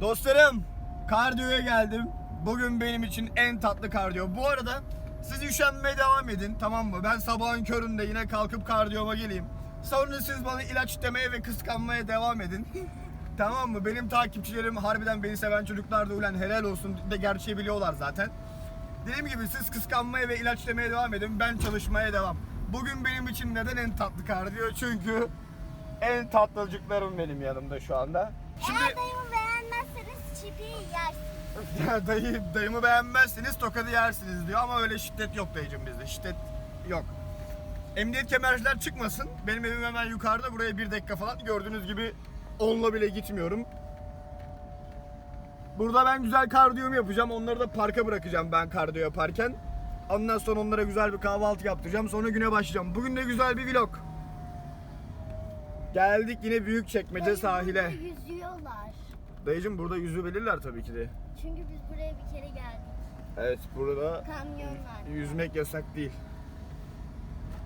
Dostlarım, kardiyoya geldim. Bugün benim için en tatlı kardiyo. Bu arada siz üşenmeye devam edin tamam mı? Ben sabahın köründe yine kalkıp kardiyoma geleyim. Sonra siz bana ilaç demeye ve kıskanmaya devam edin. tamam mı? Benim takipçilerim harbiden beni seven çocuklar da ulan helal olsun de gerçeği biliyorlar zaten. Dediğim gibi siz kıskanmaya ve ilaç demeye devam edin. Ben çalışmaya devam. Bugün benim için neden en tatlı kardiyo? Çünkü en tatlıcıklarım benim yanımda şu anda. Şimdi Yersiniz. Ya dayı, dayımı beğenmezseniz tokadı yersiniz diyor ama öyle şiddet yok dayıcım bizde. Şiddet yok. Emniyet kemerciler çıkmasın. Benim evim hemen yukarıda. Buraya bir dakika falan. Gördüğünüz gibi onunla bile gitmiyorum. Burada ben güzel kardiyomu yapacağım. Onları da parka bırakacağım ben kardiyo yaparken. Ondan sonra onlara güzel bir kahvaltı yaptıracağım. Sonra güne başlayacağım. Bugün de güzel bir vlog. Geldik yine büyük çekmece sahile. yüzüyorlar. Dayıcım burada yüzü belirler tabii ki de. Çünkü biz buraya bir kere geldik. Evet burada Kamyonlar. Yüzmek yasak değil.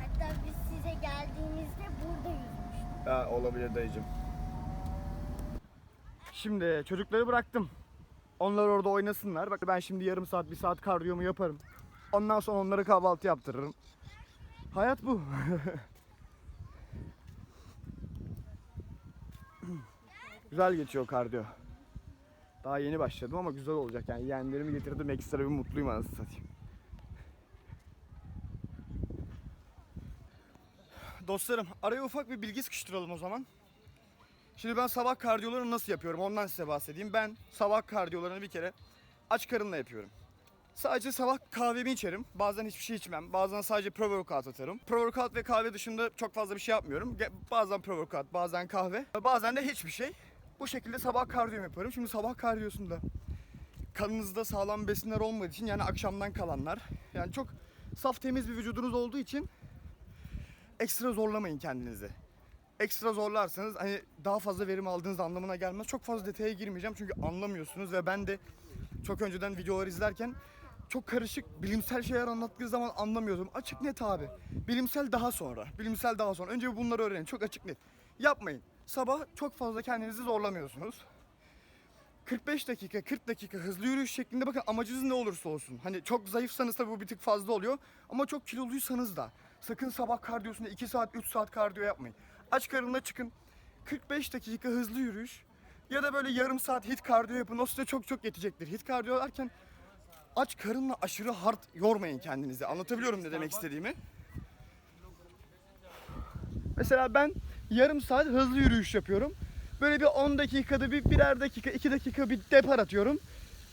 Hatta biz size geldiğimizde burada yüzmüştük. Ha, olabilir dayıcım. Şimdi çocukları bıraktım. Onlar orada oynasınlar. Bak ben şimdi yarım saat, bir saat kardiyomu yaparım. Ondan sonra onlara kahvaltı yaptırırım. Hayat bu. güzel geçiyor kardiyo. Daha yeni başladım ama güzel olacak yani. Yeğenlerimi getirdim ekstra bir mutluyum anasını satayım. Dostlarım araya ufak bir bilgi sıkıştıralım o zaman. Şimdi ben sabah kardiyolarını nasıl yapıyorum ondan size bahsedeyim. Ben sabah kardiyolarını bir kere aç karınla yapıyorum. Sadece sabah kahvemi içerim. Bazen hiçbir şey içmem. Bazen sadece pre-workout atarım. Pre-workout ve kahve dışında çok fazla bir şey yapmıyorum. Bazen pre-workout, bazen kahve. Bazen de hiçbir şey. Bu şekilde sabah kardiyomu yaparım. Şimdi sabah kardiyosunda kanınızda sağlam besinler olmadığı için yani akşamdan kalanlar. Yani çok saf temiz bir vücudunuz olduğu için ekstra zorlamayın kendinizi. Ekstra zorlarsanız hani daha fazla verim aldığınız anlamına gelmez. Çok fazla detaya girmeyeceğim çünkü anlamıyorsunuz ve ben de çok önceden videolar izlerken çok karışık bilimsel şeyler anlattığı zaman anlamıyordum. Açık net abi. Bilimsel daha sonra. Bilimsel daha sonra. Önce bunları öğrenin. Çok açık net. Yapmayın. Sabah çok fazla kendinizi zorlamıyorsunuz. 45 dakika, 40 dakika hızlı yürüyüş şeklinde bakın amacınız ne olursa olsun. Hani çok zayıfsanız tabii bu bir tık fazla oluyor. Ama çok kiloluysanız da sakın sabah kardiyosunda 2 saat, 3 saat kardiyo yapmayın. Aç karınla çıkın. 45 dakika hızlı yürüyüş ya da böyle yarım saat hit kardiyo yapın. O size çok çok yetecektir. Hit kardiyo derken aç karınla aşırı hard yormayın kendinizi. Anlatabiliyorum ne demek istediğimi. Mesela ben yarım saat hızlı yürüyüş yapıyorum. Böyle bir 10 dakikada bir birer dakika, 2 dakika bir depar atıyorum.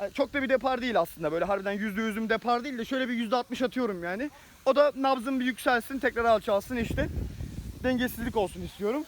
Yani Çok da bir depar değil aslında. Böyle harbiden yüzde yüzüm depar değil de şöyle bir yüzde 60 atıyorum yani. O da nabzım bir yükselsin, tekrar alçalsın işte. Dengesizlik olsun istiyorum.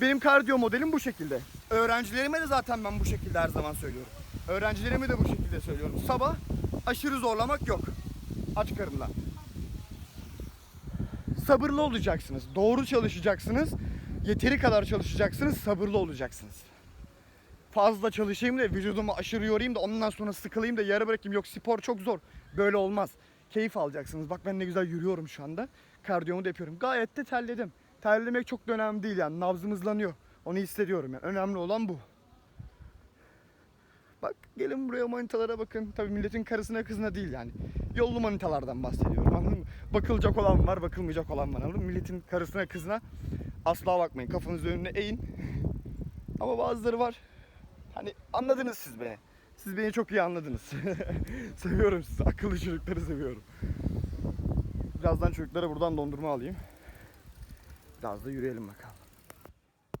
Benim kardiyo modelim bu şekilde. Öğrencilerime de zaten ben bu şekilde her zaman söylüyorum. Öğrencilerime de bu şekilde söylüyorum. Sabah aşırı zorlamak yok. Aç karınla. Sabırlı olacaksınız. Doğru çalışacaksınız. Yeteri kadar çalışacaksınız. Sabırlı olacaksınız. Fazla çalışayım da vücudumu aşırı yorayım da ondan sonra sıkılayım da yarı bırakayım. Yok spor çok zor. Böyle olmaz. Keyif alacaksınız. Bak ben ne güzel yürüyorum şu anda. Kardiyomu da yapıyorum. Gayet de terledim. Terlemek çok da önemli değil yani. Nabzım hızlanıyor. Onu hissediyorum yani. Önemli olan bu. Bak gelin buraya manitalara bakın. Tabii milletin karısına kızına değil yani. Yollu manitalardan bahsediyorum anladın mı? Bakılacak olan var, bakılmayacak olan var anladın mı? Milletin karısına kızına asla bakmayın. Kafanızı önüne eğin. Ama bazıları var. Hani anladınız siz beni. Siz beni çok iyi anladınız. seviyorum sizi. Akıllı çocukları seviyorum. Birazdan çocuklara buradan dondurma alayım. Biraz da yürüyelim bakalım.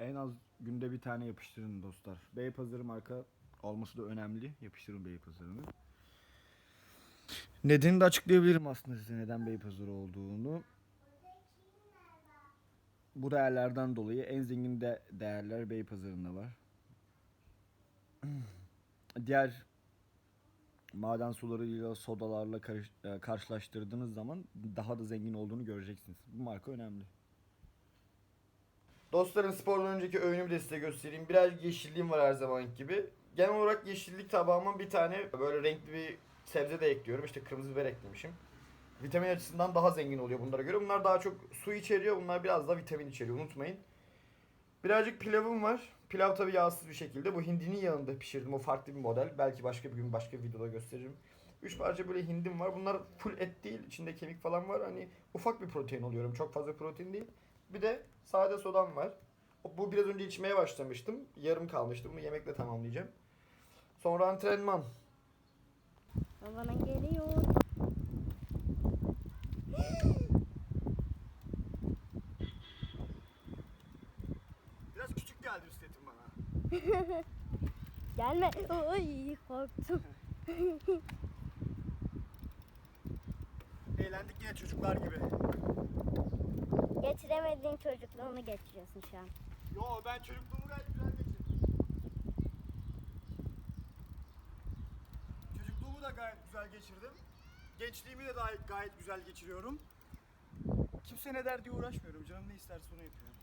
En az günde bir tane yapıştırın dostlar. Beypazarı marka olması da önemli. Yapıştırın Beypazarı'nı. Nedenini de açıklayabilirim aslında size neden Beypazarı olduğunu. Bu değerlerden dolayı en zengin de değerler Beypazarı'nda var. Diğer maden sularıyla sodalarla karış- e, karşılaştırdığınız zaman daha da zengin olduğunu göreceksiniz. Bu marka önemli. Dostlarım spordan önceki öğünümü de size göstereyim. Biraz yeşilliğim var her zamanki gibi. Genel olarak yeşillik tabağıma bir tane böyle renkli bir sebze de ekliyorum. İşte kırmızı biber eklemişim. Vitamin açısından daha zengin oluyor bunlara göre. Bunlar daha çok su içeriyor. Bunlar biraz da vitamin içeriyor. Unutmayın. Birazcık pilavım var. Pilav tabii yağsız bir şekilde. Bu hindinin yanında pişirdim. O farklı bir model. Belki başka bir gün başka bir videoda gösteririm. Üç parça böyle hindim var. Bunlar full et değil. İçinde kemik falan var. Hani ufak bir protein oluyorum. Çok fazla protein değil. Bir de sade sodam var. Bu biraz önce içmeye başlamıştım. Yarım kalmıştı. Bunu yemekle tamamlayacağım. Sonra antrenman. Bana geliyor. Biraz küçük geldi bisikletim bana. Gelme. Ay korktum. Eğlendik yine çocuklar gibi. Geçiremediğin çocukluğunu geçiriyorsun şu an. Yo ben çocukluğumu gayet güzel geçirdim. Çocukluğumu da gayet güzel geçirdim. Gençliğimi de gayet, gayet güzel geçiriyorum. Kimse ne der diye uğraşmıyorum. Canım ne isterse onu yapıyorum.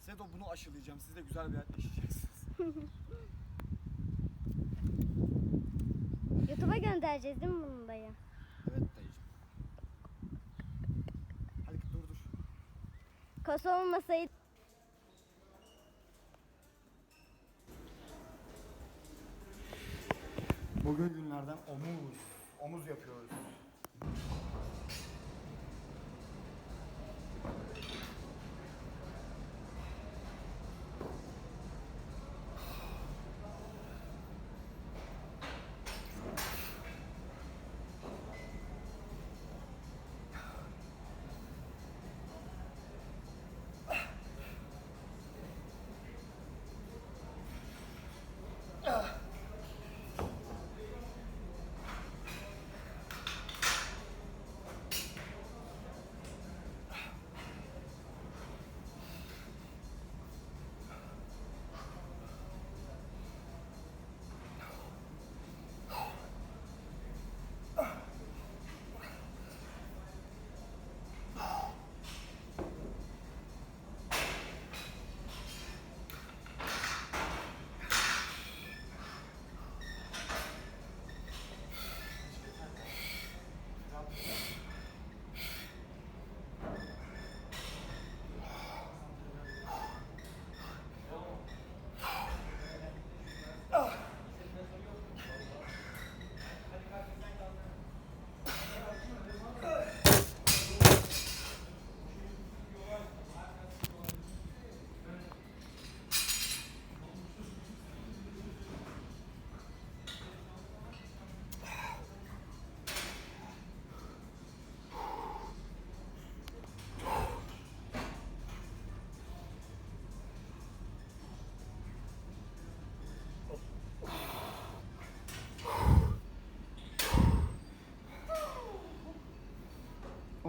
Size de bunu aşılayacağım. Siz de güzel bir hayat yaşayacaksınız. YouTube'a göndereceğiz değil mi bunu dayı? Evet dayıcım. Hadi dur dur. Kos olmasaydı Bugün günlerden omuz. Omuz yapıyoruz.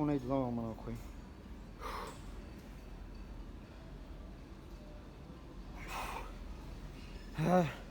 O neydi lan amına koyayım. Heh.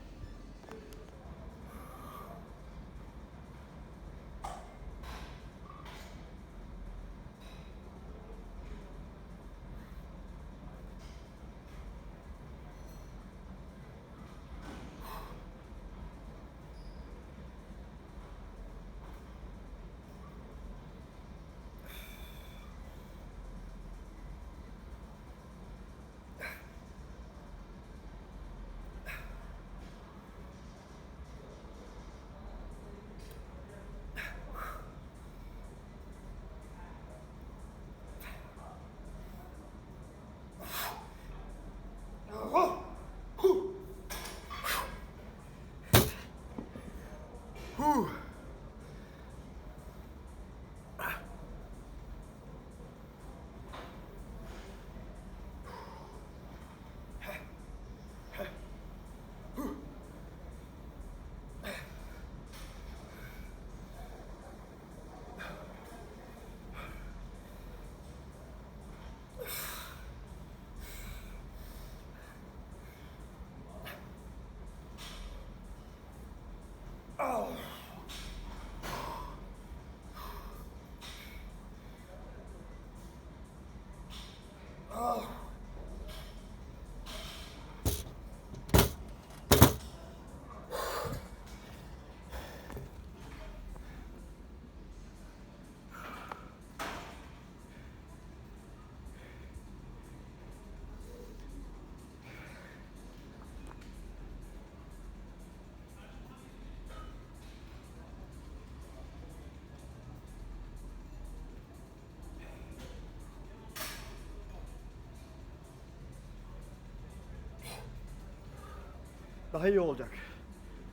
Daha iyi olacak.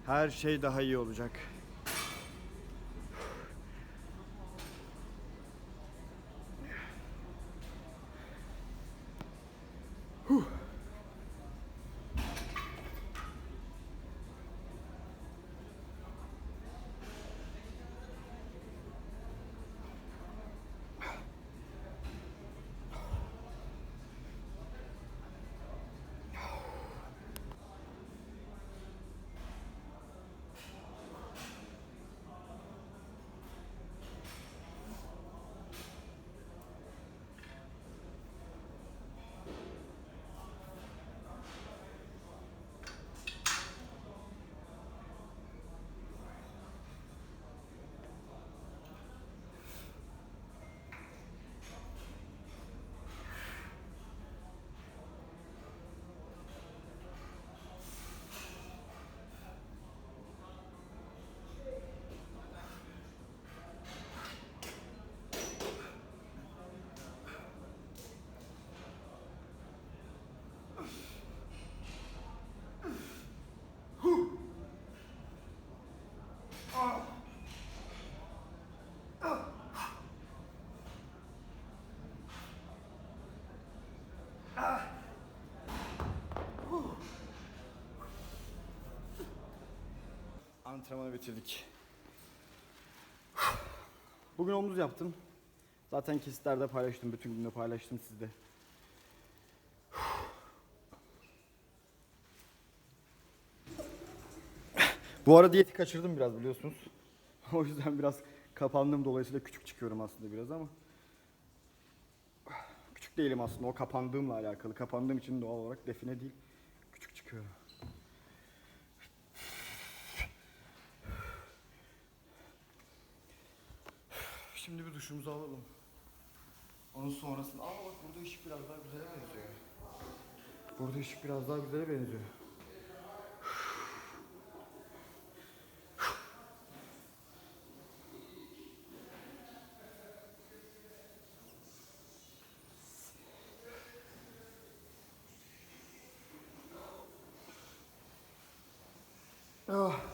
Her şey daha iyi olacak. Antrenmanı bitirdik. Bugün omuz yaptım. Zaten kesitlerde paylaştım. Bütün günde paylaştım sizde. Bu ara diyeti kaçırdım biraz biliyorsunuz. O yüzden biraz kapandım dolayısıyla küçük çıkıyorum aslında biraz ama. Küçük değilim aslında o kapandığımla alakalı. Kapandığım için doğal olarak define değil. Küçük çıkıyorum. Şimdi bir duşumuzu alalım. Onun sonrasında... Aa bak burada ışık biraz daha güzele benziyor. Burada ışık biraz daha güzele benziyor. Ah.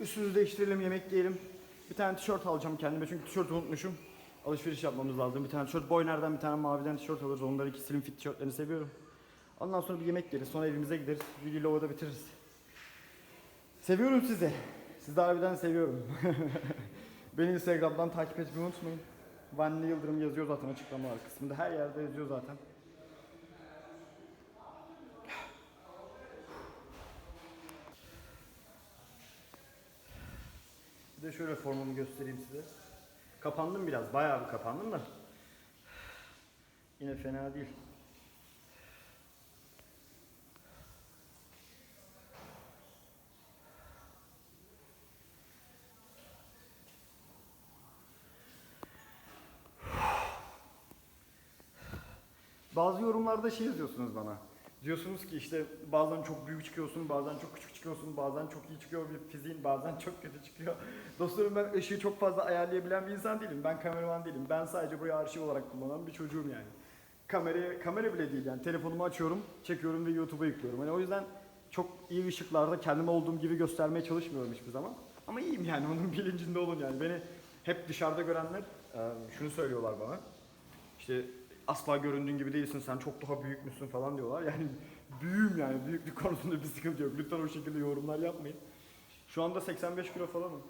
Üstümüzü değiştirelim, yemek yiyelim. Bir tane tişört alacağım kendime çünkü tişört unutmuşum. Alışveriş yapmamız lazım. Bir tane tişört, Boyner'den bir tane maviden tişört alırız. Onların iki slim fit tişörtlerini seviyorum. Ondan sonra bir yemek yeriz. Sonra evimize gideriz. Videoyu ovada bitiririz. Seviyorum sizi. Sizi harbiden seviyorum. Beni Instagram'dan takip etmeyi unutmayın. Vanli Yıldırım yazıyor zaten açıklamalar kısmında. Her yerde yazıyor zaten. De şöyle formumu göstereyim size. Kapandım biraz, bayağı bir kapandım da. Yine fena değil. Bazı yorumlarda şey yazıyorsunuz bana. Diyorsunuz ki işte bazen çok büyük çıkıyorsun, bazen çok küçük çıkıyorsun, bazen çok iyi çıkıyor bir fiziğin, bazen çok kötü çıkıyor. Dostlarım ben ışığı çok fazla ayarlayabilen bir insan değilim. Ben kameraman değilim. Ben sadece burayı arşiv olarak kullanan bir çocuğum yani. Kamerayı, kamera bile değil yani. Telefonumu açıyorum, çekiyorum ve YouTube'a yüklüyorum. Yani o yüzden çok iyi ışıklarda kendime olduğum gibi göstermeye çalışmıyorum hiçbir zaman. Ama iyiyim yani onun bilincinde olun yani. Beni hep dışarıda görenler şunu söylüyorlar bana. İşte asla göründüğün gibi değilsin sen çok daha büyük müsün falan diyorlar. Yani büyüğüm yani büyüklük konusunda bir sıkıntı yok. Lütfen o şekilde yorumlar yapmayın. Şu anda 85 kilo falanım.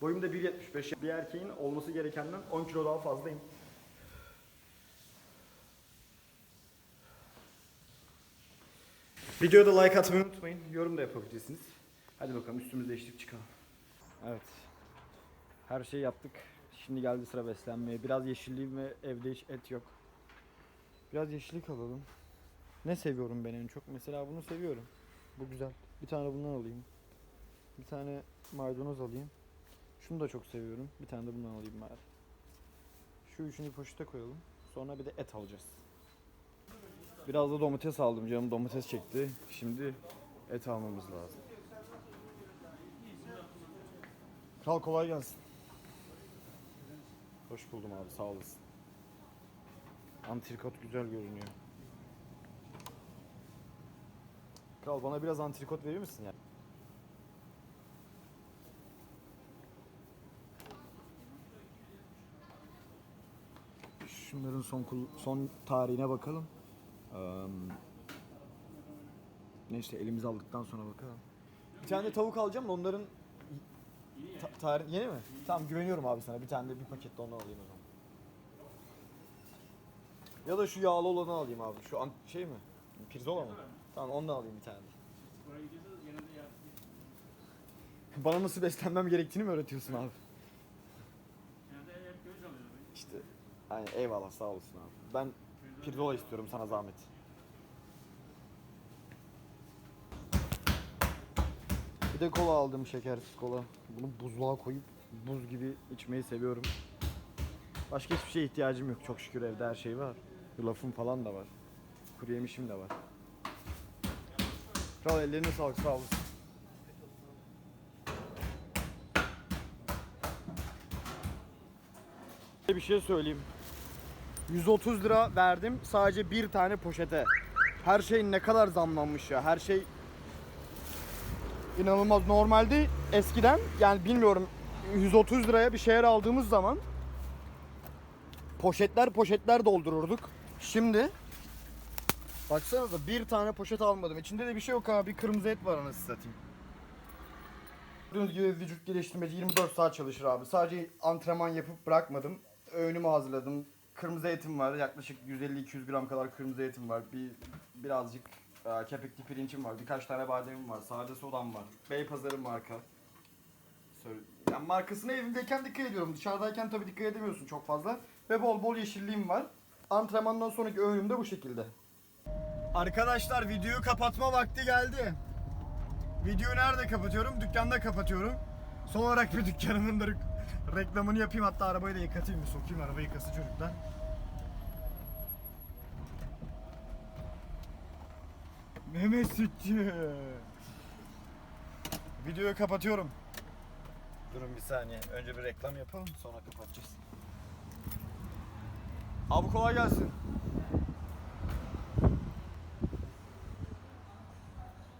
Boyum da 1.75. Bir erkeğin olması gerekenden 10 kilo daha fazlayım. Videoda like atmayı unutmayın. Yorum da yapabilirsiniz. Hadi bakalım üstümüzü değiştirip çıkalım. Evet. Her şeyi yaptık. Şimdi geldi sıra beslenmeye. Biraz yeşilliğim ve evde hiç et yok. Biraz yeşillik alalım. Ne seviyorum ben en çok? Mesela bunu seviyorum. Bu güzel. Bir tane bundan alayım. Bir tane maydanoz alayım. Şunu da çok seviyorum. Bir tane de bundan alayım bari. Şu üçünü poşete koyalım. Sonra bir de et alacağız. Biraz da domates aldım canım. Domates çekti. Şimdi et almamız lazım. Kral kolay gelsin. Hoş buldum abi sağ olasın. Antrikot güzel görünüyor. Kral bana biraz antrikot verir misin ya? Şunların son son tarihine bakalım. Eee neyse elimize aldıktan sonra bakalım. Bir tane tavuk alacağım da onların Ta- tarih yeni mi? Tamam güveniyorum abi sana. Bir tane de bir paket de ondan alayım o zaman. Ya da şu yağlı olanı alayım abi. Şu an şey mi? Pirzola mı? Tamam ondan alayım bir tane. Bana nasıl beslenmem gerektiğini mi öğretiyorsun abi? İşte aynen eyvallah sağ olasın abi. Ben pirzola istiyorum sana zahmet. De kola aldım şekersiz kola. Bunu buzluğa koyup buz gibi içmeyi seviyorum. Başka hiçbir şeye ihtiyacım yok. Çok şükür evde her şey var. Yulafım falan da var. Kuru yemişim de var. Kral ellerine sağlık sağ olasın. Bir şey söyleyeyim. 130 lira verdim sadece bir tane poşete. Her şey ne kadar zamlanmış ya. Her şey inanılmaz. Normalde eskiden yani bilmiyorum 130 liraya bir şeyler aldığımız zaman poşetler poşetler doldururduk. Şimdi baksanıza bir tane poşet almadım. İçinde de bir şey yok abi. Kırmızı et var anasını satayım. Gördüğünüz gibi vücut geliştirmeci 24 saat çalışır abi. Sadece antrenman yapıp bırakmadım. Öğünümü hazırladım. Kırmızı etim var. Yaklaşık 150-200 gram kadar kırmızı etim var. Bir birazcık e, kepekli pirincim var. Birkaç tane bademim var. Sade sodam var. Beypazarı marka. Yani markasına evimdeyken dikkat ediyorum. Dışarıdayken tabii dikkat edemiyorsun çok fazla. Ve bol bol yeşilliğim var. Antrenmandan sonraki öğünüm de bu şekilde. Arkadaşlar videoyu kapatma vakti geldi. Videoyu nerede kapatıyorum? Dükkanda kapatıyorum. Son olarak bir dükkanımın da reklamını yapayım. Hatta arabayı da yıkatayım. Sokayım arabayı yıkasın çocuklar. Mehmet Sütçü. Videoyu kapatıyorum. Durun bir saniye. Önce bir reklam yapalım sonra kapatacağız. Abi kolay gelsin.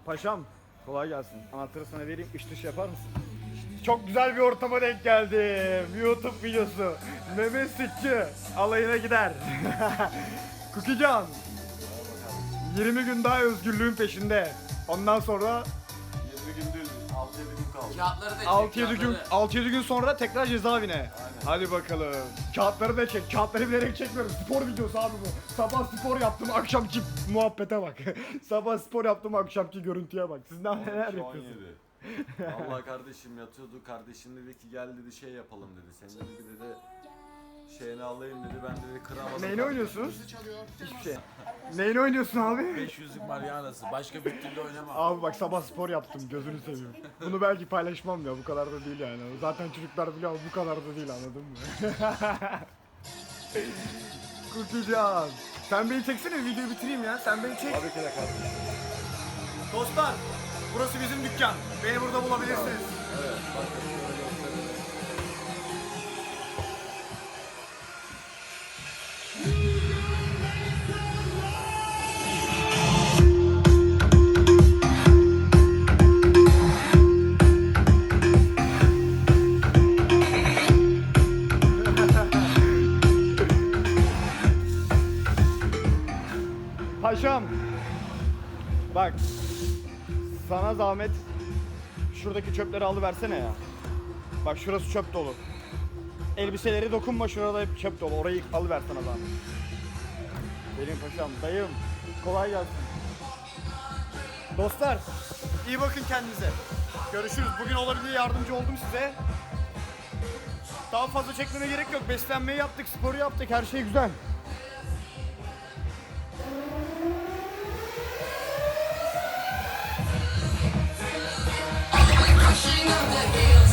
Paşam kolay gelsin. Anahtarı sana vereyim iş dışı yapar mısın? Çok güzel bir ortama denk geldim. YouTube videosu. Mehmet Sütçü alayına gider. Kukican. 20 gün daha özgürlüğün peşinde. Ondan sonra 20 gün değil, 6-7 gün kaldı. Kağıtları da çek. 6-7 gün kağıtları. 6-7 gün sonra tekrar cezaevine. Hadi bakalım. Kağıtları da çek. Kağıtları bilerek çekmiyorum. Spor videosu abi bu. Sabah spor yaptım, akşamki muhabbete bak. Sabah spor yaptım, akşamki görüntüye bak. Siz ne neler 12, yapıyorsunuz? 17. Allah kardeşim yatıyordu. Kardeşim dedi ki gel dedi şey yapalım dedi. Sen dedi bir dedi şeyini alayım dedi. Ben dedi kıramadım. Neyini oynuyorsunuz? Hiçbir şey. Neyini oynuyorsun abi? 500'lük Mariana'sı. Başka bir türlü oynama. Abi bak sabah spor yaptım gözünü seveyim. Bunu belki paylaşmam ya bu kadar da değil yani. Zaten çocuklar biliyor ama bu kadar da değil anladın mı? Kukican. Sen beni çeksene videoyu bitireyim ya. Sen beni çek. Tabii ki de kardeşim. Dostlar burası bizim dükkan. Beni burada bulabilirsiniz. Evet. Bakın şöyle. Şuradaki çöpleri alıversene ya. Bak şurası çöp dolu. Elbiseleri dokunma şurada hep çöp dolu. Orayı alıver sana zahmet. Benim paşam, dayım. Kolay gelsin. Dostlar, iyi bakın kendinize. Görüşürüz. Bugün olabildiği yardımcı oldum size. Daha fazla çekmeme gerek yok. Beslenmeyi yaptık, sporu yaptık. Her şey güzel. Crashing up the hills.